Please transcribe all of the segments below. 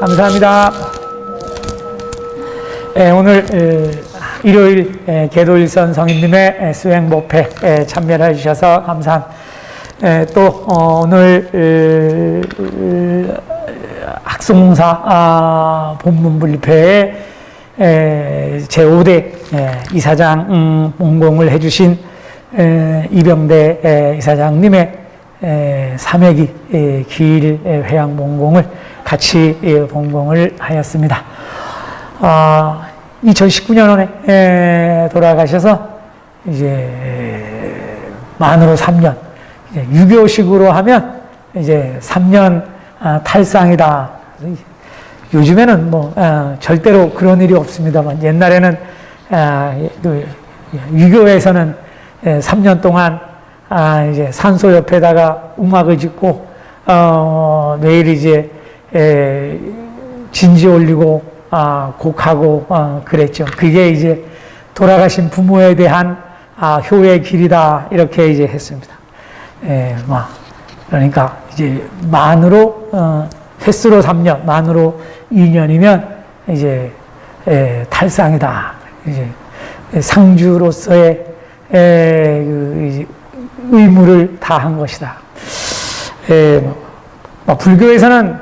감사합니다. 예, 오늘 에, 일요일 에, 계도일선 성인님의 에, 수행 목회 에, 참여해 주셔서 감사합니다. 에, 또 어, 오늘 학송사 아, 본문 분립회의 에, 제5대 에, 이사장 음, 본공을 해주신 에, 이병대 에, 이사장님의 에, 3회기 에, 기일 에, 회양 본공을 같이 에, 본공을 하였습니다. 아, 2019년에 돌아가셔서 이제 만으로 3년, 이제 유교식으로 하면 이제 3년 아, 탈상이다. 요즘에는 뭐 아, 절대로 그런 일이 없습니다만 옛날에는 아, 그 유교에서는 3년 동안 아, 이제 산소 옆에다가 음악을 짓고 어, 매일 이제 에, 진지 올리고 아, 곡하고 아, 그랬죠. 그게 이제 돌아가신 부모에 대한 아, 효의 길이다 이렇게 이제 했습니다. 예, 막 그러니까 이제 만으로 어, 횟수로 3년, 만으로 2년이면 이제 예, 탈상이다. 이제 상주로서의 에, 그, 이제 의무를 다한 것이다. 에, 뭐, 불교에서는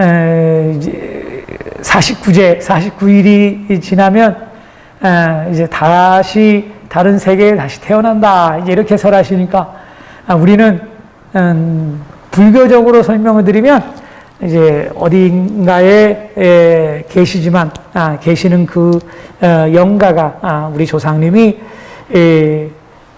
에, 이제 49제, 49일이 지나면 에, 이제 다시 다른 세계에 다시 태어난다. 이렇게 설하시니까 아, 우리는 음, 불교적으로 설명을 드리면 이제 어딘가에 에, 계시지만 아, 계시는 그 어, 영가가 아, 우리 조상님이 에,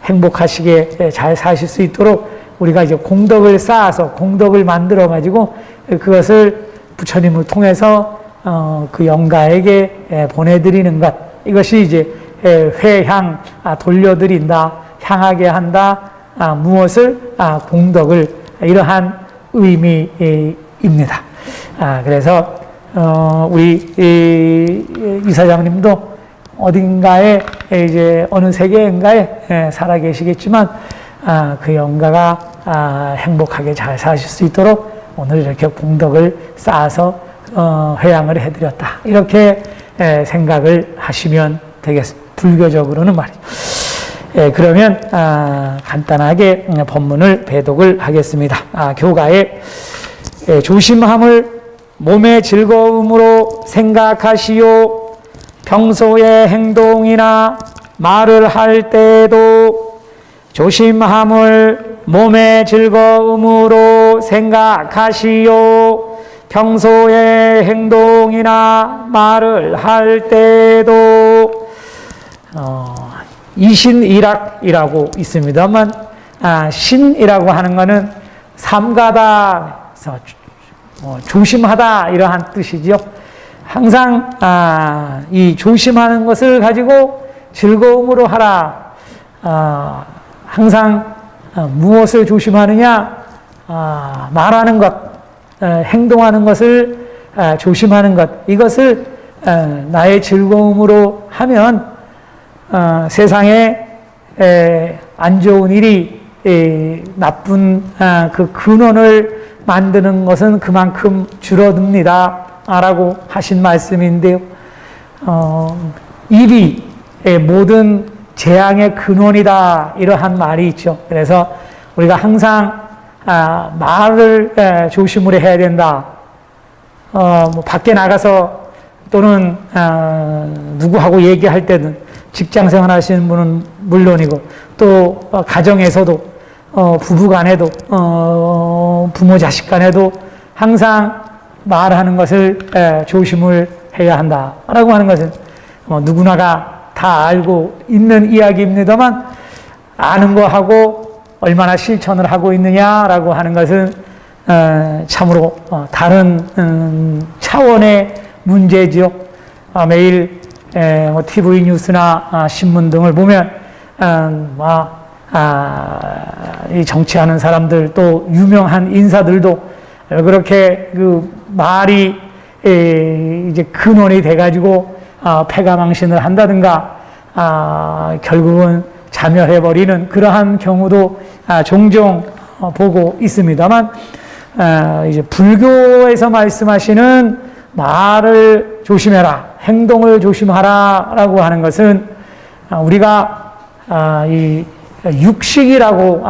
행복하시게 잘 사실 수 있도록 우리가 이제 공덕을 쌓아서 공덕을 만들어 가지고 그것을 부처님을 통해서 어, 그 영가에게 에, 보내드리는 것. 이것이 이제 에, 회향 아, 돌려드린다 향하게 한다 아, 무엇을? 아, 공덕을. 이러한 의미입니다. 아, 그래서 어, 우리 이, 이사장님도 어딘가에 이제 어느 세계인가에 살아 계시겠지만 아, 그 영가가 아, 행복하게 잘 사실 수 있도록 오늘 이렇게 공덕을 쌓아서 어, 회양을 해드렸다 이렇게 에, 생각을 하시면 되겠습니다. 불교적으로는 말이죠. 예, 그러면 아, 간단하게 본문을 배독을 하겠습니다. 예, 조심함을 몸의 즐거움으로 생각하시오. 평소의 행동이나 말을 할 때도 조심함을 몸의 즐거움으로 생각하시오. 평소의 행동이나 말을 할 때도 어, 이신일학이라고 있습니다만 아, 신이라고 하는 것은 삼가다, 어, 조심하다 이러한 뜻이지요. 항상 아, 이 조심하는 것을 가지고 즐거움으로 하라. 아, 항상 아, 무엇을 조심하느냐? 아, 말하는 것, 아, 행동하는 것을 아, 조심하는 것. 이것을 아, 나의 즐거움으로 하면 어, 세상에 에, 안 좋은 일이 에, 나쁜 아, 그 근원을 만드는 것은 그만큼 줄어듭니다. 라고 하신 말씀인데요. 어, 일이 에, 모든 재앙의 근원이다. 이러한 말이 있죠. 그래서 우리가 항상 아, 말을 에, 조심을 해야 된다. 어, 뭐 밖에 나가서 또는 아, 누구하고 얘기할 때는 직장 생활 하시는 분은 물론이고 또 어, 가정에서도 어, 부부 간에도 어, 부모 자식 간에도 항상 말하는 것을 에, 조심을 해야 한다라고 하는 것은 뭐 누구나가 다 알고 있는 이야기입니다만 아는 거하고 얼마나 실천을 하고 있느냐라고 하는 것은 어, 참으로 어, 다른 음, 차원의 문제지요. 아, 매일 에, 뭐 TV 뉴스나 아, 신문 등을 보면 음, 뭐, 아, 이 정치하는 사람들 또 유명한 인사들도 그렇게 그 말이 에, 이제 근원이 돼가지고 아, 패가망신을 한다든가 아, 결국은 자멸해버리는 그러한 경우도 아, 종종 어, 보고 있습니다만 어, 이제 불교에서 말씀하시는 말을 조심해라, 행동을 조심하라라고 하는 것은 아, 우리가 아, 이 육식이라고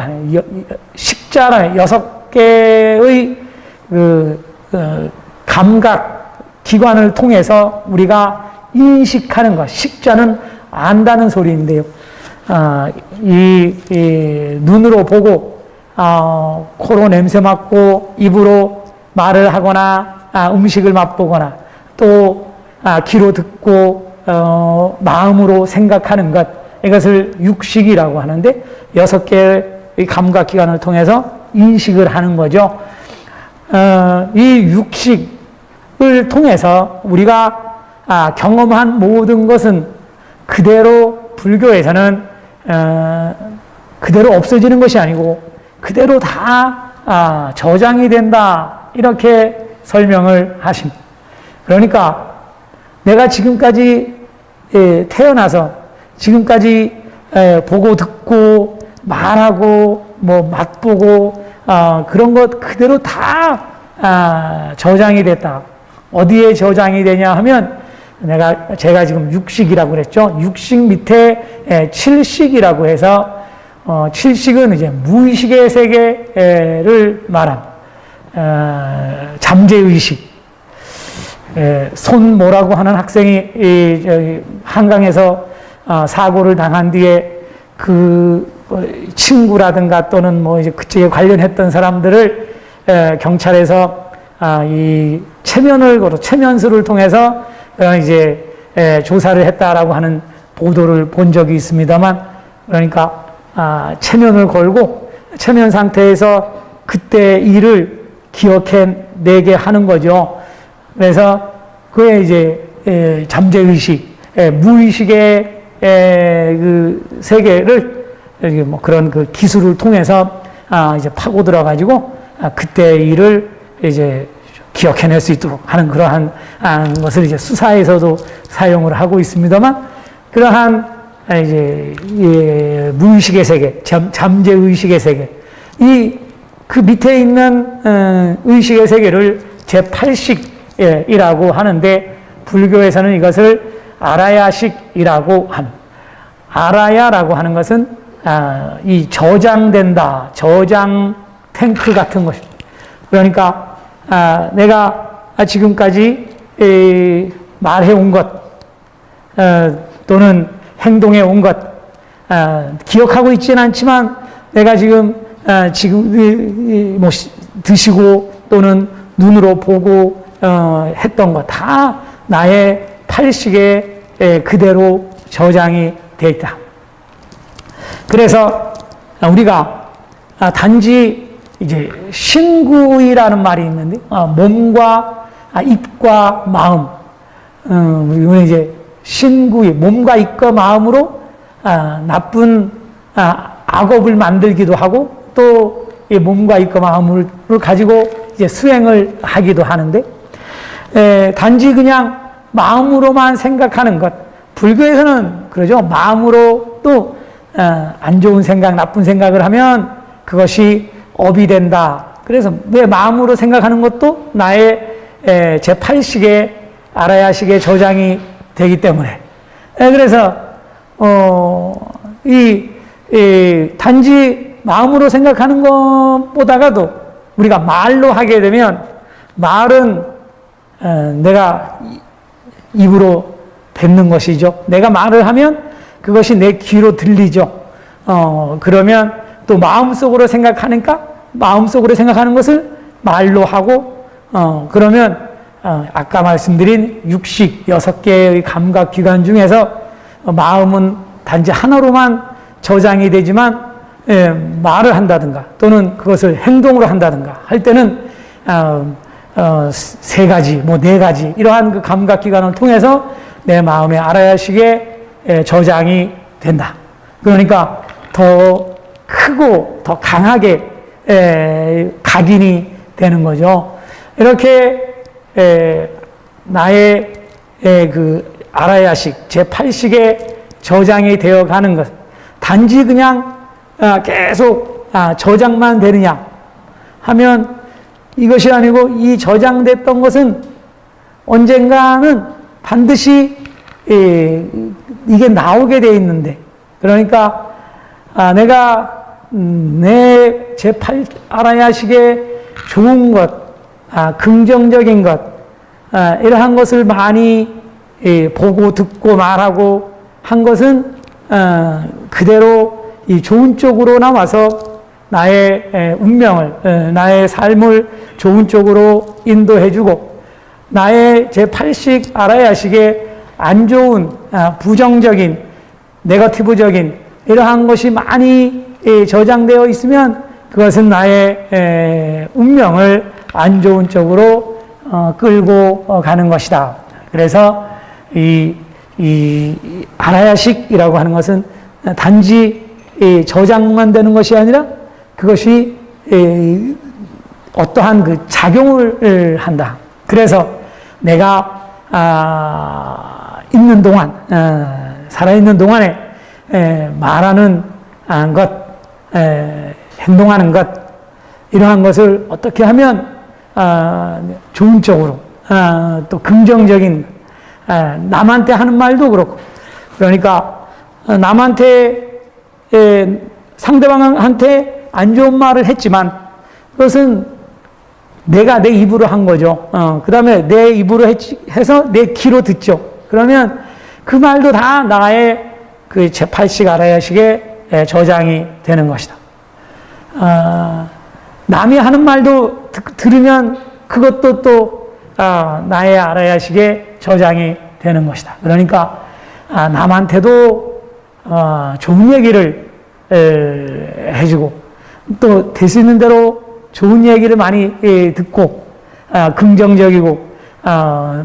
식자라 여섯 개의 그 어, 감각 기관을 통해서 우리가 인식하는 것, 식자는 안다는 소리인데요. 아, 이, 이 눈으로 보고 어, 코로 냄새 맡고 입으로 말을 하거나 아, 음식을 맛보거나 또 아, 귀로 듣고 어, 마음으로 생각하는 것 이것을 육식이라고 하는데 여섯 개의 감각 기관을 통해서 인식을 하는 거죠. 어, 이 육식을 통해서 우리가 아, 경험한 모든 것은 그대로 불교에서는 어, 그대로 없어지는 것이 아니고 그대로 다 아, 저장이 된다 이렇게 설명을 하십니다. 그러니까 내가 지금까지 예, 태어나서 지금까지 예, 보고 듣고 말하고 뭐 맛보고 어, 그런 것 그대로 다 아, 저장이 됐다. 어디에 저장이 되냐 하면 내가 제가 지금 육식이라고 그랬죠. 육식 밑에 예, 칠식이라고 해서 어, 칠식은 이제 무의식의 세계를 말한 어, 잠재의식. 예, 손모라고 하는 학생이 이, 한강에서 어, 사고를 당한 뒤에 그 어, 친구라든가 또는 뭐 이제 그쪽에 관련했던 사람들을 에, 경찰에서 아, 이 체면을 걸어 체면수를 통해서 어, 이제 에, 조사를 했다라고 하는 보도를 본 적이 있습니다만 그러니까 아, 체면을 걸고 체면 상태에서 그때 일을 기억해 내게 하는 거죠. 그래서 그의 이제 에, 잠재의식, 에, 무의식의 에, 그 세계를 뭐 그런 그 기술을 통해서 아, 이제 파고 들어가지고 아, 그때 일을 이제 기억해낼 수 있도록 하는 그러한 아, 것을 이제 수사에서도 사용을 하고 있습니다만 그러한 아, 이제 예, 무의식의 세계, 잠, 잠재 의식의 세계, 이 그 밑에 있는 어, 의식의 세계를 제 8식이라고 하는데 불교에서는 이것을 아라야식이라고 함. 아라야라고 하는 것은 아, 이 저장된다, 저장 탱크 같은 것입니다. 그러니까 아, 내가 지금까지 에, 말해온 것 어, 또는 행동해 온 것, 아, 기억하고 있지는 않지만 내가 지금, 아, 지금, 뭐, 시- 드시고 또는 눈으로 보고, 어, 했던 것 다 나의 팔식에 에, 그대로 저장이 되어 있다. 그래서 우리가 아, 단지 이제 신구이라는 말이 있는데, 아, 몸과 아, 입과 마음, 어, 우리는 이제 신구이, 몸과 입과 마음으로 아, 나쁜 아, 악업을 만들기도 하고 또이 몸과 입과 마음을 가지고 이제 수행을 하기도 하는데 에, 단지 그냥 마음으로만 생각하는 것. 불교에서는 그러죠. 마음으로 또 어, 안 좋은 생각, 나쁜 생각을 하면 그것이 업이 된다. 그래서 왜 마음으로 생각하는 것도 나의 에, 제8식의 아라야식의 저장이 되기 때문에. 에, 그래서, 어, 이, 이, 단지 마음으로 생각하는 것보다가도 우리가 말로 하게 되면 말은 어, 내가 입으로 뱉는 것이죠. 내가 말을 하면 그것이 내 귀로 들리죠. 어, 그러면 또 마음속으로 생각하니까 마음속으로 생각하는 것을 말로 하고, 어, 그러면, 어, 아까 말씀드린 육식, 여섯 개의 감각 기관 중에서 어, 마음은 단지 하나로만 저장이 되지만, 예, 말을 한다든가 또는 그것을 행동으로 한다든가 할 때는, 어, 어, 세 가지, 뭐 네 가지, 이러한 그 감각 기관을 통해서 내 마음의 알아야식에 에, 저장이 된다. 그러니까 더 크고 더 강하게 에, 각인이 되는 거죠. 이렇게 에, 나의 에, 그 알아야식 제8식에 저장이 되어 가는 것. 단지 그냥 아, 계속 아, 저장만 되느냐 하면 이것이 아니고 이 저장됐던 것은 언젠가는 반드시 예, 이게 나오게 돼 있는데. 그러니까 아, 내가 음, 내 제8 알아야식의 좋은 것, 아, 긍정적인 것 아, 이러한 것을 많이 예, 보고 듣고 말하고 한 것은 어, 그대로 이 좋은 쪽으로 나와서 나의 에, 운명을 에, 나의 삶을 좋은 쪽으로 인도해주고 나의 제8식 알아야식의 안 좋은 아, 부정적인 네거티브적인 이러한 것이 많이 예, 저장되어 있으면 그것은 나의 에, 운명을 안 좋은 쪽으로 어, 끌고 어, 가는 것이다. 그래서 이, 이, 이 알아야식이라고 하는 것은 단지 이 저장만 되는 것이 아니라 그것이 이 어떠한 그 작용을 한다. 그래서 내가 아, 있는 동안 어, 살아 있는 동안에 에, 말하는 아, 것, 에, 행동하는 것 이러한 것을 어떻게 하면 아, 좋은 쪽으로 아, 또 긍정적인 아, 남한테 하는 말도 그렇고 그러니까 어, 남한테 에, 상대방한테 안 좋은 말을 했지만 그것은 내가 내 입으로 한 거죠. 어, 그 다음에 내 입으로 했, 해서 내 귀로 듣죠. 그러면 그 말도 다 나의 그 제8식 알아야식의 에, 저장이 되는 것이다. 아, 남이 하는 말도 듣, 들으면 그것도 또 아, 나의 알아야식의 저장이 되는 것이다. 그러니까 아, 남한테도 어, 좋은 얘기를 에, 해주고 또 될 수 있는 대로 좋은 얘기를 많이 예, 듣고 아, 긍정적이고 아,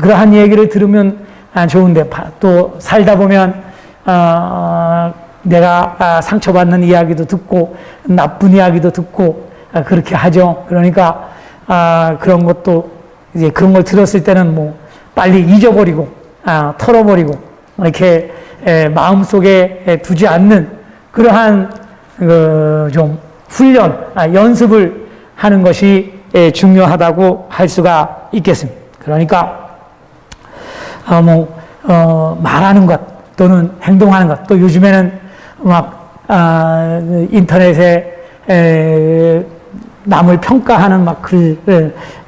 그러한 얘기를 들으면 아, 좋은데 파- 또 살다 보면 아, 내가 아, 상처받는 이야기도 듣고 나쁜 이야기도 듣고 아, 그렇게 하죠. 그러니까 아, 그런 것도 이제 그런 걸 들었을 때는 뭐 빨리 잊어버리고 아, 털어버리고 이렇게 에, 마음속에 에, 두지 않는 그러한 그, 좀 훈련, 아, 연습을 하는 것이 에, 중요하다고 할 수가 있겠습니다. 그러니까 어, 뭐, 어, 말하는 것 또는 행동하는 것 또 요즘에는 막 아, 인터넷에 에, 남을 평가하는 막 글,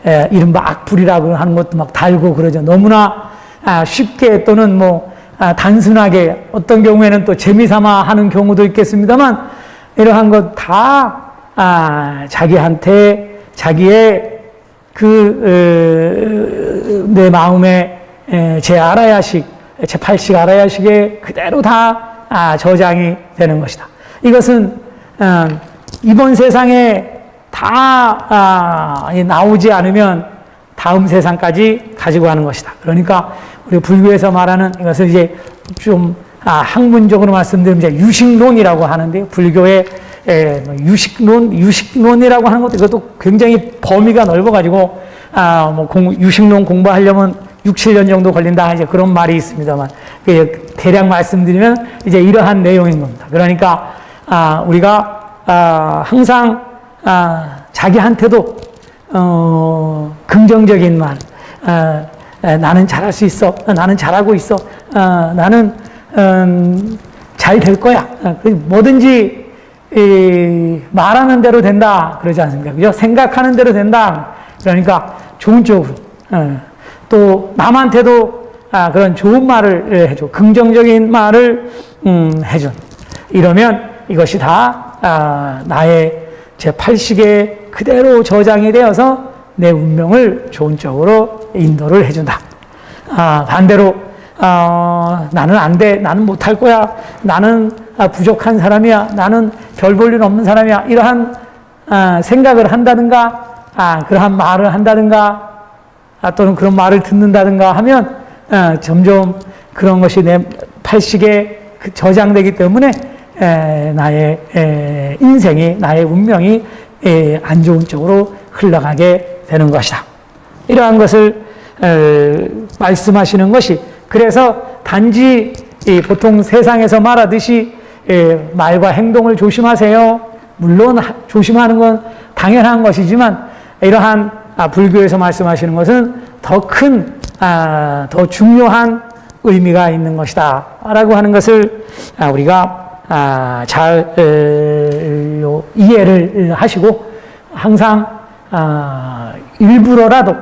에, 이른바 악플이라고 하는 것도 막 달고 그러죠. 너무나 아, 쉽게 또는 뭐 아, 단순하게 어떤 경우에는 또 재미삼아 하는 경우도 있겠습니다만 이러한 것다 아, 자기한테 자기의 그 내 마음에 에, 제 알아야식 제 팔식 알아야식에 그대로 다 아, 저장이 되는 것이다. 이것은 어, 이번 세상에 다 아, 나오지 않으면 다음 세상까지 가지고 가는 것이다. 그러니까 우리 불교에서 말하는 이것을 이제 좀 아, 학문적으로 말씀드리면 유식론이라고 하는데 불교의 에, 뭐 유식론, 유식론이라고 하는 것도 이것도 굉장히 범위가 넓어가지고 아, 뭐 공, 유식론 공부하려면 6, 7년 정도 걸린다 이제 그런 말이 있습니다만 그 대략 말씀드리면 이제 이러한 내용인 겁니다. 그러니까 아, 우리가 아, 항상 아, 자기한테도 어, 긍정적인 말, 아, 에, 나는 잘할 수 있어, 어, 나는 잘하고 있어, 아, 나는 음, 잘될 거야. 어, 그 뭐든지 이, 말하는 대로 된다 그러지 않습니까? 그죠? 생각하는 대로 된다. 그러니까 좋은 쪽으로. 어, 또 남한테도 아, 그런 좋은 말을 예, 해줘. 긍정적인 말을 음, 해줘. 이러면 이것이 다 아, 나의 제 팔식에 그대로 저장이 되어서 내 운명을 좋은 쪽으로 인도를 해준다. 아, 반대로 어, 나는 안 돼, 나는 못할 거야, 나는 아, 부족한 사람이야, 나는 별 볼 일 없는 사람이야 이러한 아, 생각을 한다든가 아, 그러한 말을 한다든가 아, 또는 그런 말을 듣는다든가 하면 아, 점점 그런 것이 내 팔식에 그 저장되기 때문에 에, 나의 에, 인생이 나의 운명이 에, 안 좋은 쪽으로 흘러가게 되는 것이다. 이러한 것을 에, 말씀하시는 것이 그래서 단지 이 보통 세상에서 말하듯이 에, 말과 행동을 조심하세요. 물론 하- 조심하는 건 당연한 것이지만 이러한 아, 불교에서 말씀하시는 것은 더 큰, 아, 더 중요한 의미가 있는 것이다. 라고 하는 것을 아, 우리가 아, 잘 에, 요, 이해를 하시고 항상 아, 일부러라도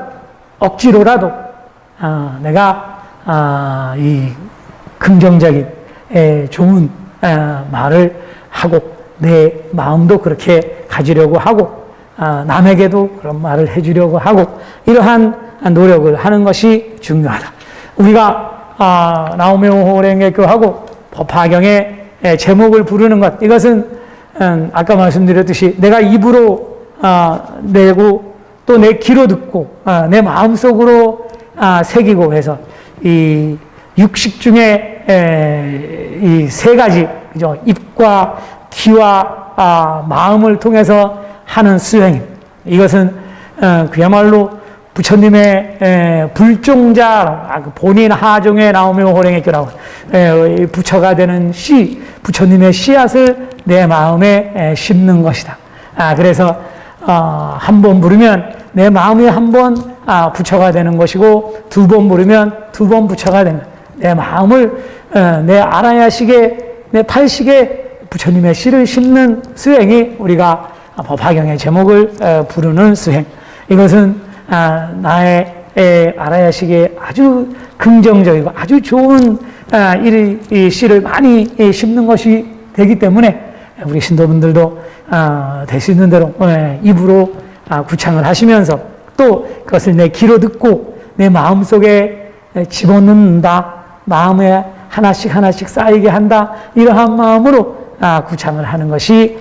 억지로라도 아, 내가 아, 이 긍정적인 에, 좋은 아, 말을 하고 내 마음도 그렇게 가지려고 하고 아, 남에게도 그런 말을 해주려고 하고 이러한 노력을 하는 것이 중요하다. 우리가 아, 나오미호랭개교하고 법화경의 에, 제목을 부르는 것 이것은 음, 아까 말씀드렸듯이 내가 입으로 아, 내고 또 내 귀로 듣고 아, 내 마음속으로 아, 새기고 해서 이 육식 중에 이 세 가지 그죠 입과 귀와 아, 마음을 통해서 하는 수행 이것은 어, 그야말로 부처님의 에, 불종자 아, 그 본인 하종에 나오며 호랭의 교라고 에, 이 부처가 되는 씨 부처님의 씨앗을 내 마음에 에, 심는 것이다. 아 그래서 어, 한번 부르면 내 마음이 한번 아, 부처가 되는 것이고 두 번 부르면 두 번 부처가 되는 내 마음을 어, 내 알아야식에 내 팔식에 부처님의 씨를 심는 수행이 우리가 법화경의 제목을 어, 부르는 수행. 이것은 아, 나의 에, 알아야 식에 아주 긍정적이고 아주 좋은 아, 씨를 많이 예, 심는 것이 되기 때문에 우리 신도분들도 아, 될수 있는 대로 예, 입으로 아, 구창을 하시면서 또 그것을 내 귀로 듣고 내 마음 속에 집어넣는다. 마음에 하나씩 하나씩 쌓이게 한다. 이러한 마음으로 아, 구창을 하는 것이 에,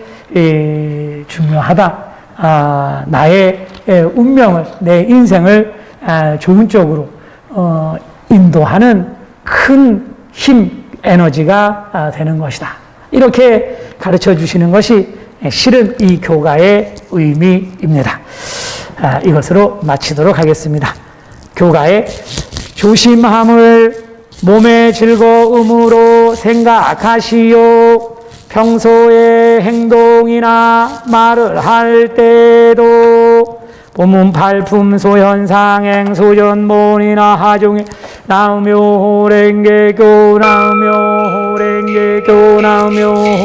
중요하다. 아, 나의 에, 운명을, 내 인생을 아, 좋은 쪽으로 어, 인도하는 큰 힘, 에너지가 아, 되는 것이다. 이렇게 가르쳐 주시는 것이 실은 이 교가의 의미입니다. 아, 이것으로 마치도록 하겠습니다. 교가의 조심함을 몸의 즐거움으로 생각하시오. 평소에 행동이나 말을 할 때도 본문 발품 소현상행 소전본이나 하종에 나오며 호랭개교 나오며 호랭개교 나오며